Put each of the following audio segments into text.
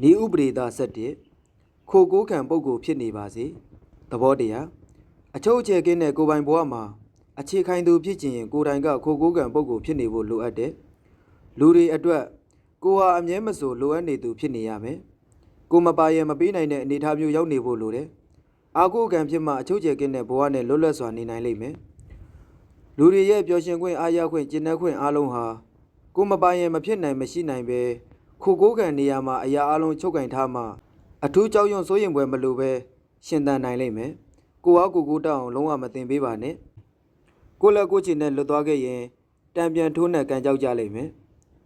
ဤဥပဒေသား7ခိုကိုးခံပုဂ္ဂိုလ်ဖြစ်နေပါစေသဘောတရားအချုပ်အချယ်ကင်းတဲ့ကိုယ်ပိုင်ဘဝမှာအခြေခိုင်သူဖြစ်ခြင်းရင်ကိုယ်တိုင်ကခိုကိုးခံပုဂ္ဂိုလ်ဖြစ်နေဖို့လိုအပ်တယ်လူတွေအတွက်ကိုဟာအမြဲမဆိုလိုအပ်နေသူဖြစ်နေရမယ်ကိုမပါရင်မပေးနိုင်တဲ့အနေအထားမျိုးရောက်နေဖို့လိုတယ်အာကိုကံဖြစ်မှအချုပ်အချယ်ကင်းတဲ့ဘဝနဲ့လွတ်လပ်စွာနေနိုင်လိမ့်မယ်လူတွေရဲ့ပျော်ရွှင်ခွင့်အားရခွင့်ကျင့်တဲ့ခွင့်အားလုံးဟာကိုမပါရင်မဖြစ်နိုင်မရှိနိုင်ပဲ ခိုကိုးခံနေရမှာအရာအလုံးချုပ်ကင်ထားမှအထူးကြောက်ရွံ့စိုးရင်ပွဲမလိုပဲရှင်သန်နိုင်လိမ့်မယ်ကိုအားကိုကိုတောင်းအောင်လုံးဝမတင်ပေးပါနဲ့ကိုလက်ကိုချင်နဲ့လွတ်သွားခဲ့ရင်တံပြန်ထိုးနဲ့ကန်ကြောက်ကြလိမ့်မယ်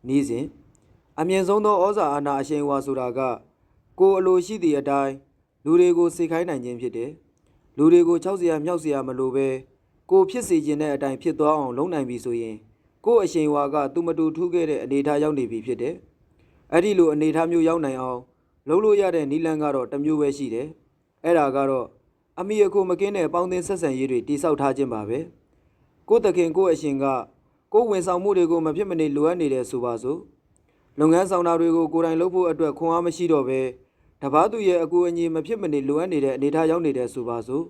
နီးစဉ်အမြင့်ဆုံးသောဩဇာအာဏာအရှိန်အဝါဆိုတာက ကိုအလိုရှိသည့်အတိုင်းလူတွေကိုစေခိုင်းနိုင်ခြင်းဖြစ်တယ်လူတွေကို၆ဆရာမြောက်ဆရာမလိုပဲကိုဖြစ်စေခြင်းတဲ့အတိုင်းဖြစ်သွားအောင် လုပ်နိုင်ပြီဆိုရင်ကိုအရှိန်အဝါကသူမတူထူးခဲ့တဲ့အနေအထားရောက်နေပြီဖြစ်တယ် အဲ့ဒီလိုအနေအထားမျိုးရောက်နိုင်အောင်လုပ်လို့ရတဲ့နီလန်းကတော့တစ်မျိုးပဲရှိတယ်အဲ့ဒါကတော့အမိအကိုမကင်းတဲ့ပေါင်းသင်းဆက်ဆံရေးတွေတိဆောက်ထားခြင်းပါပဲကိုတခင်ကိုအရှင်ကကိုဝင်ဆောင်မှုတွေကိုမဖြစ်မနေလိုအပ်နေတယ်ဆိုပါစို့လုပ်ငန်းဆောင်တာတွေကိုကိုယ်တိုင်လုပ်ဖို့အတွက်ခွန်အားမရှိတော့ပဲတပားသူရဲ့အကူအညီမဖြစ်မနေလိုအပ်နေတဲ့အနေအထားရောက်နေတဲ့ဆိုပါစို့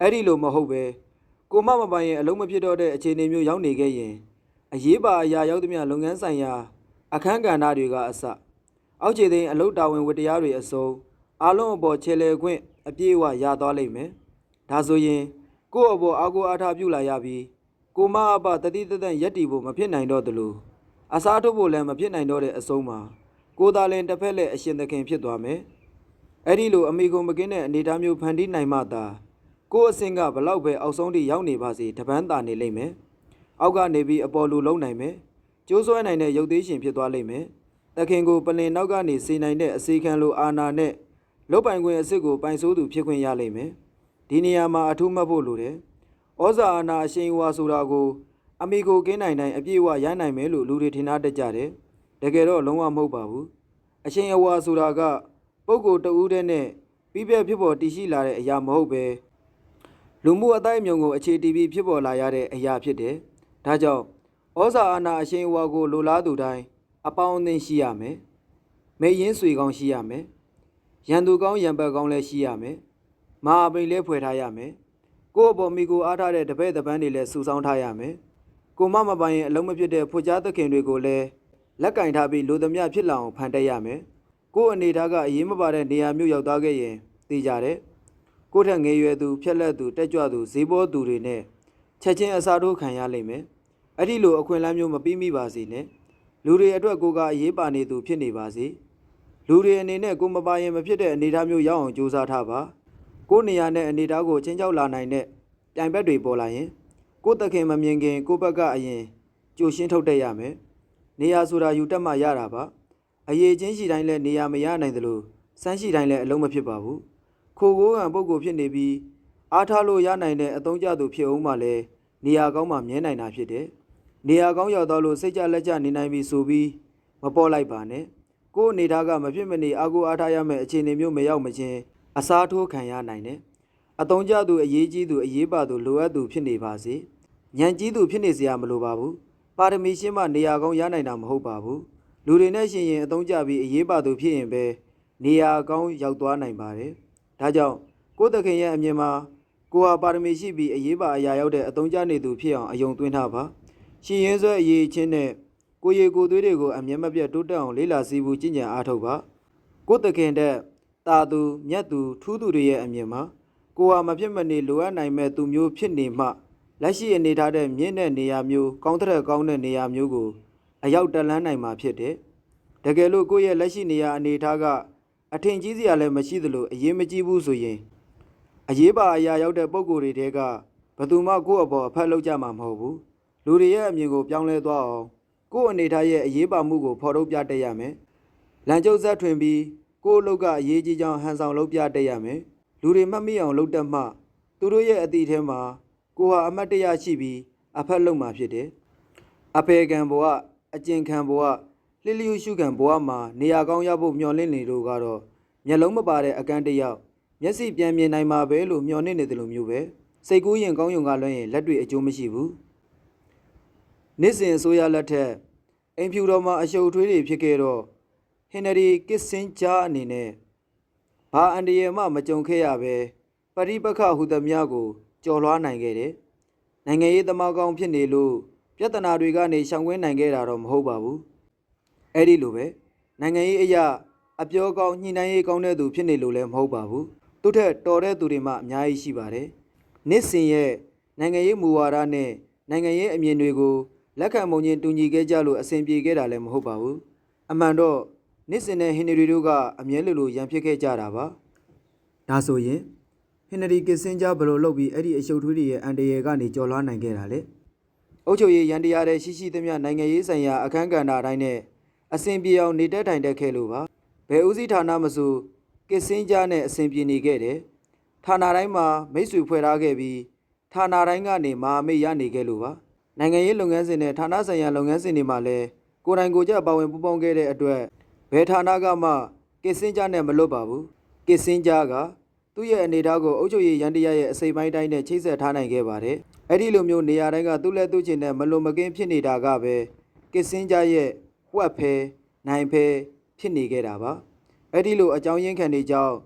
အဲ့ဒီလိုမဟုတ်ပဲကိုမမပိုင်ရဲ့အလုံးမဖြစ်တော့တဲ့အခြေအနေမျိုးရောက်နေခဲ့ရင်အရေးပါအရာရောက်သမျှလုပ်ငန်းဆိုင်ရာ အခန်းကဏ္ဍတွေကအစအောက်ခြေသိမ်းအလုပ်တာဝန်ဝတ္တရားတွေအစုံအားလုံးအပေါ်ခြေလေခွင့်အပြည့်အဝရသွားလိမ့်မယ်ဒါဆိုရင်ကိုယ့်အပေါ်အားကိုးအားထားပြုလာရပြီးကိုမအပတတိတသက်ရက်တီဖို့မဖြစ်နိုင်တော့သလိုအစားထုတ်ဖို့လည်းမဖြစ်နိုင်တော့တဲ့အဆုံးမှာကိုသာလင်တစ်ဖက်လက်အရှင်သခင်ဖြစ်သွားမယ်။အဲ့ဒီလိုအမိကုံမကင်းတဲ့အနေအထားမျိုးဖန်တီးနိုင်မှသာကိုယ့်အဆင့်ကဘလောက်ပဲအောက်ဆုံးထိရောက်နေပါစေတပန်းတာနေလိမ့်မယ်။အောက်ကနေပြီးအပေါ်လူလုံးနိုင်မယ်။ ကျိုးဆွဲနိုင်တဲ့ရုပ်သေးရှင်ဖြစ်သွားလိမ့်မယ်။တခင်ကိုပလင်နောက်ကနေစေနိုင်တဲ့အစီခံလိုအာနာနဲ့လုတ်ပိုင်ခွင့်အစ်စ်ကိုပိုင်ဆိုးသူဖြစ်ခွင့်ရလိမ့်မယ်။ဒီနေရာမှာအထူးမှတ်ဖို့လိုတယ်။ဩဇာအာနာအရှိန်အဝါဆိုတာကိုအမိကိုကင်းနိုင်နိုင်အပြည့်အဝရနိုင်မယ်လို့လူတွေထင်ထားတတ်ကြတယ်။တကယ်တော့လုံးဝမဟုတ်ပါဘူး။အရှင်အဝါဆိုတာကပုဂ္ဂိုလ်တဦးတည်းနဲ့ပြီးပြတ်ဖြစ်ပေါ်တည်ရှိလာတဲ့အရာမဟုတ်ပဲလူမှုအတိုင်းအမြုံကိုအခြေတည်ပြီးဖြစ်ပေါ်လာရတဲ့အရာဖြစ်တယ်။ဒါကြောင့် ဩဇာအာဏာအရှင်အဝါကိုလိုလားသူတိုင်းအပေါင်းအသင်းရှိရမယ်။မေရင်ဆွေကောင်းရှိရမယ်။ရန်သူကောင်းရန်ဘက်ကောင်းလည်းရှိရမယ်။မာအပိန်လည်းဖွယ်ထားရမယ်။ကိုယ့်အပေါ်မိကိုအားထားတဲ့တပည့်တပန်းတွေလည်းစုဆောင်းထားရမယ်။ကိုမမပိုင်ရဲ့အလုံးမဖြစ်တဲ့ဖွကြားသခင်တွေကိုလည်းလက်ကင်ထားပြီးလူသမျှဖြစ်လာအောင်ဖန်တက်ရမယ်။ကို့အနေထားကအရေးမပါတဲ့နေရာမျိုးရောက်သွားခဲ့ရင်သိကြတယ်။ကို့ထက်ငယ်ရွယ်သူဖြက်လက်သူတက်ကြွသူဈေးဘောသူတွေနဲ့ချက်ချင်းအစားထိုးခံရလိမ့်မယ်။ အဲ့ဒီလိုအခွင့်အလမ်းမျိုးမပြီးမိပါစေနဲ့။လူတွေအတွက်ကိုကအရေးပါနေသူဖြစ်နေပါစေ။လူတွေအနေနဲ့ကိုမပါရင်မဖြစ်တဲ့အနေအထားမျိုးရောက်အောင်ကြိုးစားထားပါ။ကို့နေရာနဲ့အနေအထားကိုချင်းချောက်လာနိုင်တဲ့တိုင်ဘက်တွေပေါ်လာရင် ကိုယ့်တခင်မမြင်ခင် ကိုယ့်ဘက်ကအရင်ကြိုရှင်းထုတ်တတ်ရမယ်။နေရာဆိုတာယူတက်မှရတာပါ။အရေးချင်းရှိတိုင်းလည်းနေရာမရနိုင်သလိုစမ်းရှိတိုင်းလည်းအလုံးမဖြစ်ပါဘူး။ခိုကိုးကံပုဂ္ဂိုလ်ဖြစ်နေပြီးအားထားလို့ရနိုင်တဲ့အသုံးကျသူဖြစ်အောင်မှလည်းနေရာကောင်းမှမြဲနိုင်တာဖြစ်တယ်။ နေရာကောင်းရောက်တော့လို့စိတ်ကြလက်ကြနေနိုင်ပြီဆိုပြီးမပေါ်လိုက်ပါနဲ့။ကိုယ့်အနေထားကမဖြစ်မနေအားကိုးအားထားရမယ့်အခြေအနေမျိုးမရောက်မချင်းအစားထိုးခံရနိုင်တယ်။အသုံးကျသူအရေးကြီးသူအရေးပါသူလိုအပ်သူဖြစ်နေပါစေ။ညံကြီးသူဖြစ်နေစရာမလိုပါဘူး။ပါရမီရှင်းမှနေရာကောင်းရနိုင်တာမဟုတ်ပါဘူး။လူတွေနဲ့ရှင်ရင်အသုံးကျပြီးအရေးပါသူဖြစ်ရင်ပဲနေရာကောင်းရောက်သွားနိုင်ပါတယ်။ဒါကြောင့်ကိုယ့်တခင်ရဲ့အမြင်မှာကိုဟာပါရမီရှိပြီးအရေးပါအရာရောက်တဲ့အသုံးကျနေသူဖြစ်အောင်အယုံသွင်းထားပါ။ ရှင်ရင်ဆွဲအရေးချင်းနဲ့ကိုရီကိုသွေးတွေကိုအမြဲမပြတ်တိုးတက်အောင်လေးလာစီးဖို့ကြင်ကြံအားထုတ်ပါ။ကိုယ့်တခင်တဲ့တာသူမြတ်သူထူးသူတွေရဲ့အမြင်မှာကိုဟာမဖြစ်မနေလိုအပ်နိုင်မဲ့သူမျိုးဖြစ်နေမှလက်ရှိအနေထားတဲ့မြင့်တဲ့နေရာမျိုးကောင်းတဲ့ကောင်းတဲ့နေရာမျိုးကိုအရောက်တက်လန်းနိုင်မှာဖြစ်တယ်။တကယ်လို့ကိုယ့်ရဲ့လက်ရှိနေရာအနေထားကအထင်ကြီးစရာလည်းမရှိသလိုအရေးမကြီးဘူးဆိုရင်အရေးပါအရာရောက်တဲ့ပုံကိုယ်တွေတဲကဘယ်သူမှကိုယ့်အပေါ်အဖက်လောက်ကြမှာမဟုတ်ဘူး။ လူတွေရဲ့အမြင်ကိုပြောင်းလဲသွားအောင်ကိုယ့်အနေထားရဲ့အရေးပါမှုကိုဖော်ထုတ်ပြတတ်ရမယ်။လမ်းကျုပ်ဆက်ထွင်ပြီးကိုယ့်အလုပ်ကအရေးကြီးကြောင်းဟန်ဆောင်လုပ်ပြတတ်ရမယ်။လူတွေမှတ်မိအောင်လုပ်တတ်မှသူတို့ရဲ့အတိထဲမှာကိုဟာအမတ်တရရှိပြီးအဖက်လုံးမှာဖြစ်တယ်။အဖေကံဘဝအကျင်ခံဘဝလှလျူရှုခံဘဝမှာနေရာကောင်းရဖို့မျှော်လင့်နေလို့ကတော့မျက်လုံးမပါတဲ့အကန့်တစ်ယောက်မျက်စိပြန်မြင်နိုင်မှာပဲလို့မျှော်လင့်နေတယ်လို့မျိုးပဲစိတ်ကူးရင်ကောင်းယုံကလွှဲရင်လက်တွေအကျိုးမရှိဘူး။ နေ့စဉ်အစိုးရလက်ထက်အိမ်ဖြူတော်မှာအရှုပ်ထွေးတွေဖြစ်ခဲ့တော့ဟင်နရီကစ်စင်ဂျာအနေနဲ့ဘာအန်ဒီယယ်မှမကြုံခဲ့ရပဲပရိပခဟုသမျှကိုကြော်လွှားနိုင်ခဲ့တယ်။နိုင်ငံရေးသမားကောင်းဖြစ်နေလို့ပြဿနာတွေကနေရှောင်ကွင်းနိုင်ခဲ့တာတော့မဟုတ်ပါဘူး။အဲ့ဒီလိုပဲနိုင်ငံရေးအရာအပြောကောင်းညှိနှိုင်းရေးကောင်းတဲ့သူဖြစ်နေလို့လည်းမဟုတ်ပါဘူး။သူထက်တော်တဲ့သူတွေမှအများကြီးရှိပါတယ်။နစ်စင်ရဲ့နိုင်ငံရေးမူဝါဒနဲ့နိုင်ငံရေးအမြင်တွေကို လက်ခံမုံချင်းတူညီခဲ့ကြလို့အဆင်ပြေခဲ့တာလည်းမဟုတ်ပါဘူး။အမှန်တော့နစ်စင်နဲ့ဟင်နရီတို့ကအမြဲလိုလိုရန်ဖြစ်ခဲ့ကြတာပါ။ဒါဆိုရင်ဟင်နရီကစ်စင်ဂျာဘယ်လိုလုပ်ပြီးအဲ့ဒီအရှုပ်ထွေးတွေရဲ့အန်တရယ်ကနေကြော်လွှားနိုင်ခဲ့တာလဲ။အုပ်ချုပ်ရေးရန်တရားတဲ့ရှိရှိသမျှနိုင်ငံရေးဆိုင်ရာအခမ်းကဏ္ဍအတိုင်းနဲ့အဆင်ပြေအောင်နေတက်ထိုင်တက်ခဲ့လို့ပါ။ဘယ်ဦးစီးဌာနမဆိုကစ်စင်ဂျာနဲ့အဆင်ပြေနေခဲ့တယ်။ဌာနတိုင်းမှာမိတ်ဆွေဖွဲ့ထားခဲ့ပြီးဌာနတိုင်းကနေမဟာမိတ်ရနေခဲ့လို့ပါ။ နိုင်ငံရေးလုပ်ငန်းစဉ်နဲ့ဌာနဆိုင်ရာလုပ်ငန်းစဉ်တွေမှာလည်းကိုယ်တိုင်ကိုယ်ကျပါဝင်ပူးပေါင်းခဲ့တဲ့အတွက်ဘယ်ဌာနကမှကစ်စင်ဂျာနဲ့မလွတ်ပါဘူး။ကစ်စင်ဂျာကသူ့ရဲ့အနေအထားကိုအုပ်ချုပ်ရေးရန်တရားရဲ့အစိပ်ပိုင်းတိုင်းနဲ့ချိတ်ဆက်ထားနိုင်ခဲ့ပါတယ်။အဲ့ဒီလိုမျိုးနေရာတိုင်းကသူ့လက်သူ့ချင်နဲ့မလွန်မကင်းဖြစ်နေတာကပဲကစ်စင်ဂျာရဲ့ဝက်ဖဲနိုင်ဖဲဖြစ်နေခဲ့တာပါ။အဲ့ဒီလိုအကြောင်းရင်းခံနေကြောင်း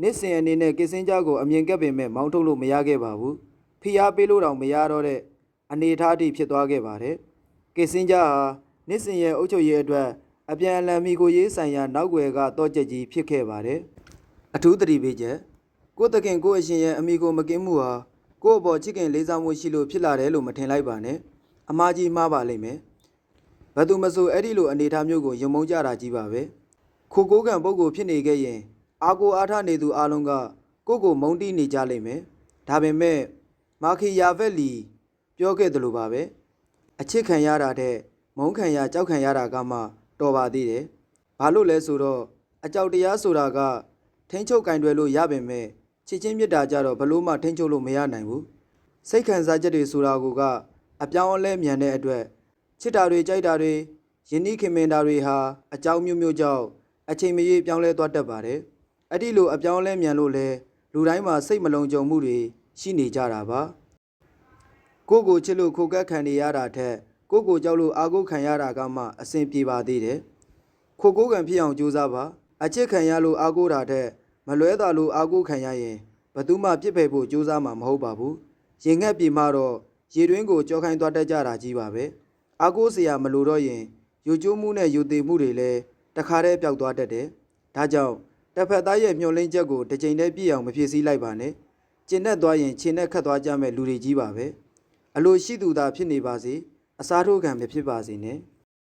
နှစ်စဉ်အနေနဲ့ကစ်စင်ဂျာကိုအမြင်ကပ်ပင်မဲ့မောင်းထုတ်လို့မရခဲ့ပါဘူး။ဖိအားပေးလို့တောင်မရတော့တဲ့ အနေအထားအထိဖြစ်သွားခဲ့ပါတယ်။ကစ်စင်ဂျာဟာနှစ်စဉ်ရဲ့အုပ်ချုပ်ရေးအတွက်အပြန်အလှန်မိကိုရေးဆိုင်ရာနောက်ွယ်ကတော့ကြက်ကြီးဖြစ်ခဲ့ပါတယ်။အထူးသတိပေးချက်ကိုယ်တခင်ကိုယ့်အရှင်ရဲ့အမိကိုမကင်းမှုဟာကိုယ့်အပေါ်ချစ်ခင်လေးစားမှုရှိလို့ဖြစ်လာတယ်လို့မထင်လိုက်ပါနဲ့။အမားကြီးမှားပါလိမ့်မယ်။ဘယ်သူမဆိုအဲ့ဒီလိုအနေအထားမျိုးကိုယုံမုန်းကြတာကြီးပါပဲ။ခိုကိုးကံပုဂ္ဂိုလ်ဖြစ်နေခဲ့ရင်အာကိုအားထားနေသူအလုံးကကိုယ့်ကိုမုန်းတီးနေကြလိမ့်မယ်။ဒါပေမဲ့မာခီယာဗက်လီ ပြောခဲ့သလိုပါပဲ။အချစ်ခံရတာတဲ့မုန်းခံရကြောက်ခံရတာကမှတော်ပါသေးတယ်။ဘာလို့လဲဆိုတော့အကြောက်တရားဆိုတာကထိန်းချုပ်ကင်တွယ်လို့ရပင်မဲ့ချစ်ချင်းမြတ်တာကြတော့ဘလို့မှထိန်းချုပ်လို့မရနိုင်ဘူး။စိတ်ခံစားချက်တွေဆိုတာကိုကအပြောင်းအလဲမြန်တဲ့အတွက်ချစ်တာတွေကြိုက်တာတွေယဉ်နီးခင်မင်တာတွေဟာအကြောင်းမျိုးမျိုးကြောင့်အချိန်မရွေးပြောင်းလဲသွားတတ်ပါတယ်။အဲ့ဒီလိုအပြောင်းအလဲမြန်လို့လဲလူတိုင်းမှာစိတ်မလုံခြုံမှုတွေရှိနေကြတာပါ။ ကိုယ့်ကိုချစ်လို့ခိုကက်ခံနေရတာထက်ကိုယ့်ကိုကြောက်လို့အာကိုခံရတာကမှအဆင်ပြေပါသေးတယ်။ခိုကိုးကံဖြစ်အောင်ကြိုးစားပါအချစ်ခံရလို့အာကိုတာထက်မလွဲတာလို့အာကိုခံရရင်ဘသူမှပြစ်ပယ်ဖို့ကြိုးစားမှာမဟုတ်ပါဘူး။ရင်ငက်ပြေမှတော့ရေတွင်းကိုကြောခိုင်းသွားတတ်ကြတာကြီးပါပဲ။အာကိုစရာမလိုတော့ရင်ယူကျိုးမှုနဲ့ယူသေးမှုတွေလည်းတခါတည်းပျောက်သွားတတ်တယ်။ဒါကြောင့်တစ်ဖက်သားရဲ့မျှော်လင့်ချက်ကိုတစ်ချိန်တည်းပြည့်အောင်မဖြစ်စည်းလိုက်ပါနဲ့။ကျင့်တတ်သွားရင်ခြေနဲ့ခတ်သွားကြမဲ့လူတွေကြီးပါပဲ။ အလိုရှိသူသာဖြစ်နေပါစေ။အစားထိုးခံမဖြစ်ပါစေနဲ့။